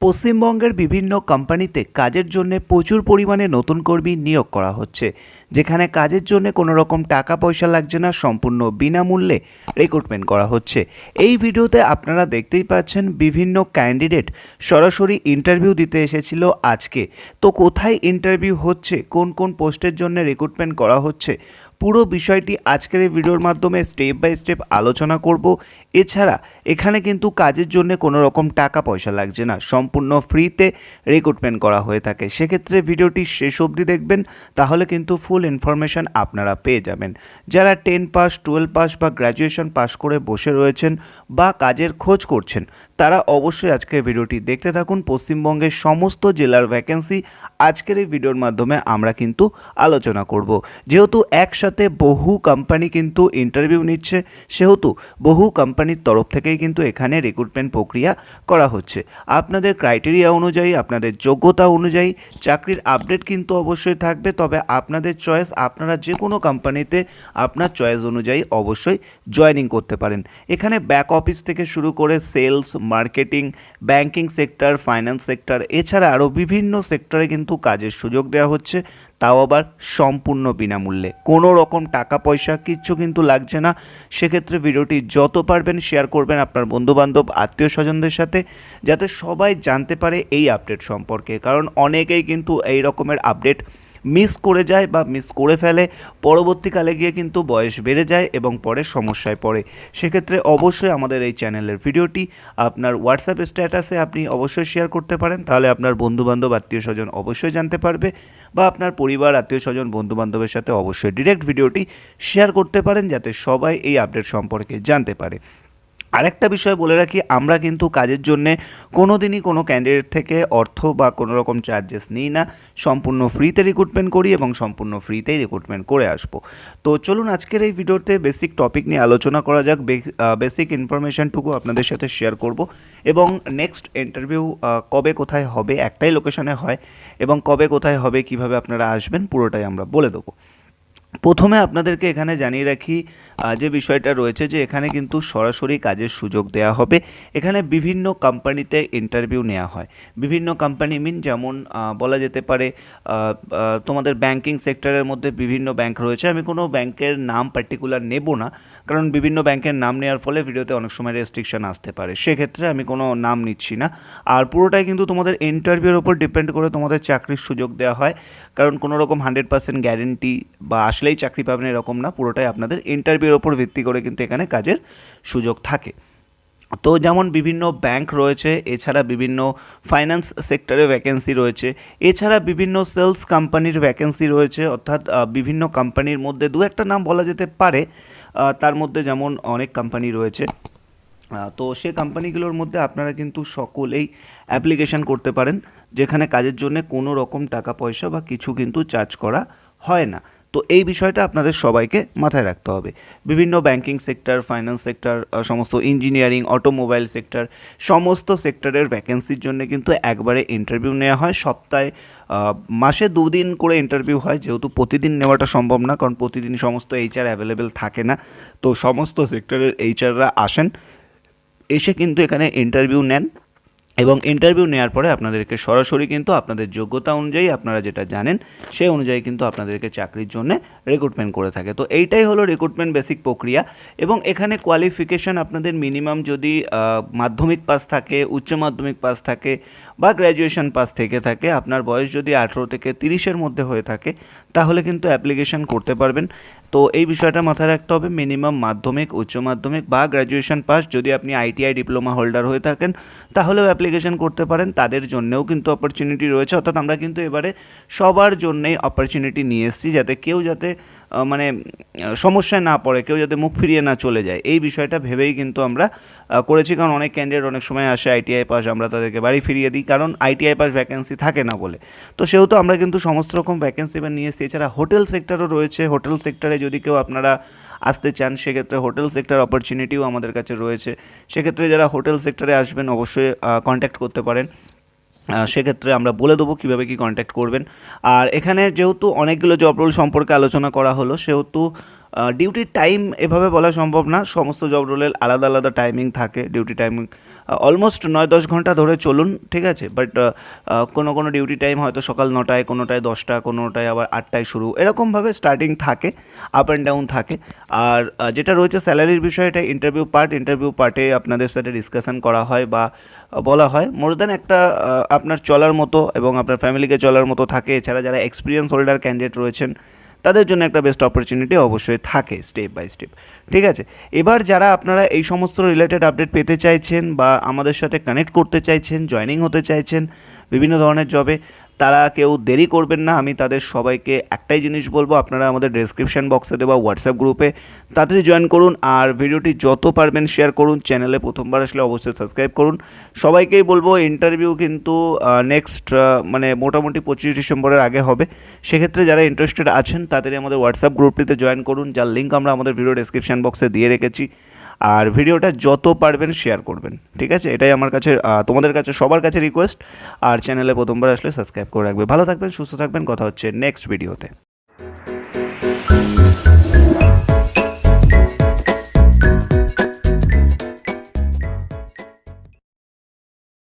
পশ্চিমবঙ্গের বিভিন্ন কোম্পানিতে কাজের জন্য প্রচুর পরিমাণে নতুন কর্মী নিয়োগ করা হচ্ছে, যেখানে কাজের জন্য কোনো রকম টাকা পয়সা লাগছে না, সম্পূর্ণ বিনামূল্যে রিক্রুটমেন্ট করা হচ্ছে। এই ভিডিওতে আপনারা দেখতেই পাচ্ছেন বিভিন্ন ক্যান্ডিডেট সরাসরি ইন্টারভিউ দিতে এসেছিল আজকে। তো কোথায় ইন্টারভিউ হচ্ছে, কোন কোন পোস্টের জন্য রিক্রুটমেন্ট করা হচ্ছে পুরো বিষয়টি আজকের এই ভিডিওর মাধ্যমে স্টেপ বাই স্টেপ আলোচনা করব। এছাড়া এখানে কিন্তু কাজের জন্য কোনো রকম টাকা পয়সা লাগছে না। সম্পূর্ণ ফ্রিতে রিক্রুটমেন্ট করা হয়ে থাকে। সেক্ষেত্রে ভিডিওটি শেষ অবধি দেখবেন, তাহলে কিন্তু ফুল ইনফরমেশন আপনারা পেয়ে যাবেন। যারা টেন পাস টুয়েলভ পাস বা গ্র্যাজুয়েশন পাস করে বসে রয়েছেন বা কাজের খোঁজ করছেন, তারা অবশ্যই আজকের ভিডিওটি দেখতে থাকুন। পশ্চিমবঙ্গের সমস্ত জেলার ভ্যাকেন্সি আজকের এই ভিডিওর মাধ্যমে আমরা কিন্তু আলোচনা করব। যেহেতু একসাথে বহু কোম্পানি কিন্তু ইন্টারভিউ নিচ্ছে। সেহেতু বহু কোম্পানির তরফ থেকেই কিন্তু এখানে রিক্রুটমেন্ট প্রক্রিয়া করা হচ্ছে। আপনাদের ক্রাইটেরিয়া অনুযায়ী, আপনাদের যোগ্যতা অনুযায়ী, চাকরির আপডেট কিন্তু অবশ্যই থাকবে। তবে আপনাদের চয়েস আপনারা যে কোনো কোম্পানিতে আপনার চয়েস অনুযায়ী অবশ্যই জয়েনিং করতে পারেন। এখানে ব্যাক অফিস থেকে শুরু করে sales marketing banking sector finance sector এছাড়া আরও বিভিন্ন সেক্টরে কিন্তু কাজের সুযোগ দেওয়া হচ্ছে। তাও আবার সম্পূর্ণ বিনামূল্যে। কোনো রকম টাকা, পয়সা কিচ্ছু কিন্তু লাগছে না। সেক্ষেত্রে ভিডিওটি যত পারবেন শেয়ার করবেন আপনার বন্ধুবান্ধব আত্মীয় স্বজনদের সাথে, যাতে সবাই জানতে পারে এই আপডেট সম্পর্কে। কারণ অনেকেই কিন্তু এই রকমের আপডেট মিস করে যায় বা মিস করে ফেলে, পরবর্তীকালে গিয়ে কিন্তু বয়স বেড়ে যায় এবং পরে সমস্যায় পড়ে। সেক্ষেত্রে অবশ্যই আমাদের এই চ্যানেলের ভিডিওটি আপনার হোয়াটসঅ্যাপ স্ট্যাটাসে আপনি অবশ্যই শেয়ার করতে পারেন। তাহলে আপনার বন্ধুবান্ধব, আত্মীয় স্বজন অবশ্যই জানতে পারবে বা আপনার পরিবার, আত্মীয় স্বজন, বন্ধুবান্ধবের সাথে অবশ্যই ডিরেক্ট ভিডিওটি শেয়ার করতে পারেন যাতে সবাই এই আপডেট সম্পর্কে জানতে পারে। আরেকটা বিষয় বলে রাখি, আমরা কিন্তু কাজের জন্যে কোনো দিনই কোনো ক্যান্ডিডেট থেকে অর্থ বা কোনো রকম চার্জেস নিই না। সম্পূর্ণ ফ্রিতে রিক্রুটমেন্ট করি এবং সম্পূর্ণ ফ্রিতেই রিক্রুটমেন্ট করে আসব। তো চলুন আজকের এই ভিডিওতে বেসিক টপিক নিয়ে আলোচনা করা যাক। বেসিক ইনফরমেশনটুকু আপনাদের সাথে শেয়ার করব এবং নেক্সট ইন্টারভিউ কবে কোথায় হবে, একটাই লোকেশনে হয় এবং কবে কোথায় হবে, কীভাবে আপনারা আসবেন, পুরোটাই আমরা বলে দেবো। প্রথমে আপনাদেরকে এখানে জানিয়ে রাখি যে বিষয়টা রয়েছে যে এখানে কিন্তু সরাসরি কাজের সুযোগ দেওয়া হবে। এখানে বিভিন্ন কোম্পানিতে ইন্টারভিউ নেওয়া হয়। বিভিন্ন কোম্পানি মিন যেমন বলা যেতে পারে তোমাদের ব্যাংকিং সেক্টরের মধ্যে বিভিন্ন ব্যাংক রয়েছে। আমি কোনো ব্যাংকের নাম পার্টিকুলার নেব না কারণ বিভিন্ন ব্যাংকের নাম নেওয়ার ফলে ভিডিওতে অনেক সময় রেস্ট্রিকশান আসতে পারে। সেক্ষেত্রে আমি কোনো নাম নিচ্ছি না। আর পুরোটাই কিন্তু তোমাদের ইন্টারভিউর ওপর ডিপেন্ড করে তোমাদের চাকরির সুযোগ দেওয়া হয়। কারণ কোনো রকম হান্ড্রেড পার্সেন্ট গ্যারেন্টি বা আসলেই চাকরি পাবেন এরকম না। পুরোটাই আপনাদের ইন্টারভিউর ওপর ভিত্তি করে কিন্তু এখানে কাজের সুযোগ থাকে। তো যেমন বিভিন্ন ব্যাংক রয়েছে, এছাড়া বিভিন্ন ফাইন্যান্স সেক্টরে ভ্যাকেন্সি রয়েছে, এছাড়া বিভিন্ন সেলস কোম্পানির ভ্যাকেন্সি রয়েছে, অর্থাৎ বিভিন্ন কোম্পানির মধ্যে দু একটা নাম বলা যেতে পারে তার মধ্যে যেমন অনেক কোম্পানি রয়েছে। তো সে কোম্পানিগুলোর মধ্যে আপনারা কিন্তু সকলেই অ্যাপ্লিকেশন করতে পারেন, যেখানে কাজের জন্য কোনো রকম টাকা পয়সা বা কিছু কিন্তু চার্জ করা হয় না। তো এই বিষয়টা আপনাদের সবাইকে মাথায় রাখতে হবে। বিভিন্ন ব্যাংকিং সেক্টর ফাইন্যান্স সেক্টর সমস্ত ইঞ্জিনিয়ারিং অটোমোবাইল সেক্টর সমস্ত সেক্টরের ভ্যাকেন্সির জন্য কিন্তু একবারে ইন্টারভিউ নেওয়া হয়। সপ্তাহে মাসে দুদিন করে ইন্টারভিউ হয়, যেহেতু প্রতিদিন নেওয়াটা সম্ভব না, কারণ প্রতিদিন সমস্ত এইচআর অ্যাভেলেবেল থাকে না। তো সমস্ত সেক্টরের এইচআররা আসেন, এসে কিন্তু এখানে ইন্টারভিউ নেন। এবং ইন্টারভিউ নেওয়ার পরে আপনাদেরকে সরাসরি কিন্তু আপনাদের যোগ্যতা অনুযায়ী আপনারা যেটা জানেন সেই অনুযায়ী কিন্তু আপনাদেরকে চাকরির জন্য রিক্রুটমেন্ট করে থাকে। তো এইটাই হলো রিক্রুটমেন্ট বেসিক প্রক্রিয়া এবং এখানে কোয়ালিফিকেশন আপনাদের মিনিমাম যদি মাধ্যমিক পাস থাকে, উচ্চ মাধ্যমিক পাস থাকে বা গ্র্যাজুয়েশন পাস থেকে থাকে, আপনার বয়স যদি আঠেরো থেকে তিরিশের মধ্যে হয়ে থাকে তাহলে কিন্তু অ্যাপ্লিকেশান করতে পারবেন। তো এই বিষয়টা মাথায় রাখতে হবে মিনিমাম মাধ্যমিক, উচ্চ মাধ্যমিক বা গ্র্যাজুয়েশন পাস যদি আপনি আইটিআই ডিপ্লোমা হোল্ডার হয়ে থাকেন, তাহলেও অ্যাপ্লিকেশান করতে পারেন। তাদের জন্যেও কিন্তু অপরচুনিটি রয়েছে। অর্থাৎ আমরা কিন্তু এবারে সবার জন্যেই অপরচুনিটি নিয়ে এসেছি, যাতে কেউ যাতে মানে সমস্যায় না পড়ে, কেউ যাতে মুখ ফিরিয়ে না চলে যায়। এই বিষয়টা ভেবেই কিন্তু আমরা করেছি। কারণ অনেক ক্যান্ডিডেট অনেক সময় আসে আইটিআই পাস আমরা তাদেরকে বাড়ি ফিরিয়ে দিই। কারণ আইটিআই পাস ভ্যাকেন্সি থাকে না বলে। তো সেহেতু আমরা কিন্তু সমস্ত রকম ভ্যাকেন্সি এবার নিয়ে এসেছি। এছাড়া হোটেল সেক্টরও রয়েছে। হোটেল সেক্টরে যদি কেউ আপনারা আসতে চান, সেক্ষেত্রে হোটেল সেক্টর অপরচুনিটিও আমাদের কাছে রয়েছে। সেক্ষেত্রে যারা হোটেল সেক্টরে আসবেন, অবশ্যই কন্ট্যাক্ট করতে পারেন। সেক্ষেত্রে আমরা বলে দেবো কীভাবে কি কন্ট্যাক্ট করবেন। আর এখানে যেহেতু অনেকগুলো জব রোল সম্পর্কে আলোচনা করা হলো, সেহেতু ডিউটির টাইম এভাবে বলা সম্ভব না। সমস্ত জব রোলের আলাদা আলাদা টাইমিং থাকে। ডিউটি টাইমিং অলমোস্ট নয় দশ ঘণ্টা ধরে চলুন, ঠিক আছে? বাট কোনো কোনো ডিউটি টাইম হয়তো সকাল নটায়, কোনোটায় দশটা, কোনোটায় আবার আটটায় শুরু। এরকমভাবে স্টার্টিং থাকে আপ অ্যান্ড ডাউন থাকে। আর যেটা রয়েছে স্যালারির বিষয়টা ইন্টারভিউ পার্ট ইন্টারভিউ পার্টে আপনাদের সাথে ডিসকাশন করা হয় বা বলা হয়। মোর দ্যান একটা আপনার চলার মতো এবং আপনার ফ্যামিলিকে চলার মতো থাকে। এছাড়া যারা এক্সপিরিয়েন্স হোল্ডার ক্যান্ডিডেট রয়েছেন তাদের জন্য একটা বেস্ট অপরচুনিটি অবশ্যই থাকে স্টেপ বাই স্টেপ ঠিক আছে? এবার যারা আপনারা এই সমস্ত রিলেটেড আপডেট পেতে চাইছেন বা আমাদের সাথে কানেক্ট করতে চাইছেন জয়নিং হতে চাইছেন, বিভিন্ন ধরনের জবে তারা কেউ দেরি করবেন না, আমি তাদের সবাইকে একটাই জিনিস বলব, আপনারা আমাদের ডেসক্রিপশন বক্সে দেওয়া হোয়াটসঅ্যাপ গ্রুপে তাড়াতাড়ি জয়েন করুন, আর ভিডিওটি যত পারবেন শেয়ার করুন চ্যানেলে প্রথমবার আসলে অবশ্যই সাবস্ক্রাইব করুন। সবাইকেই বলব ইন্টারভিউ কিন্তু নেক্সট মানে মোটামুটি পঁচিশ ডিসেম্বরের আগে হবে। সেক্ষেত্রে যারা ইন্টারেস্টেড আছেন, তাড়াতাড়ি আমাদের হোয়াটসঅ্যাপ গ্রুপটিতে জয়েন করুন, যার লিঙ্ক আমরা আমাদের ভিডিও ডেসক্রিপশন বক্সে দিয়ে রেখেছি। আর ভিডিওটা যত পারবেন শেয়ার করবেন, ঠিক আছে? এটাই আমার কাছে তোমাদের কাছে, সবার কাছে রিকোয়েস্ট আর চ্যানেলে প্রথমবার আসলে সাবস্ক্রাইব করে রাখবে। ভালো থাকবেন, সুস্থ থাকবেন। কথা হচ্ছে নেক্সট ভিডিওতে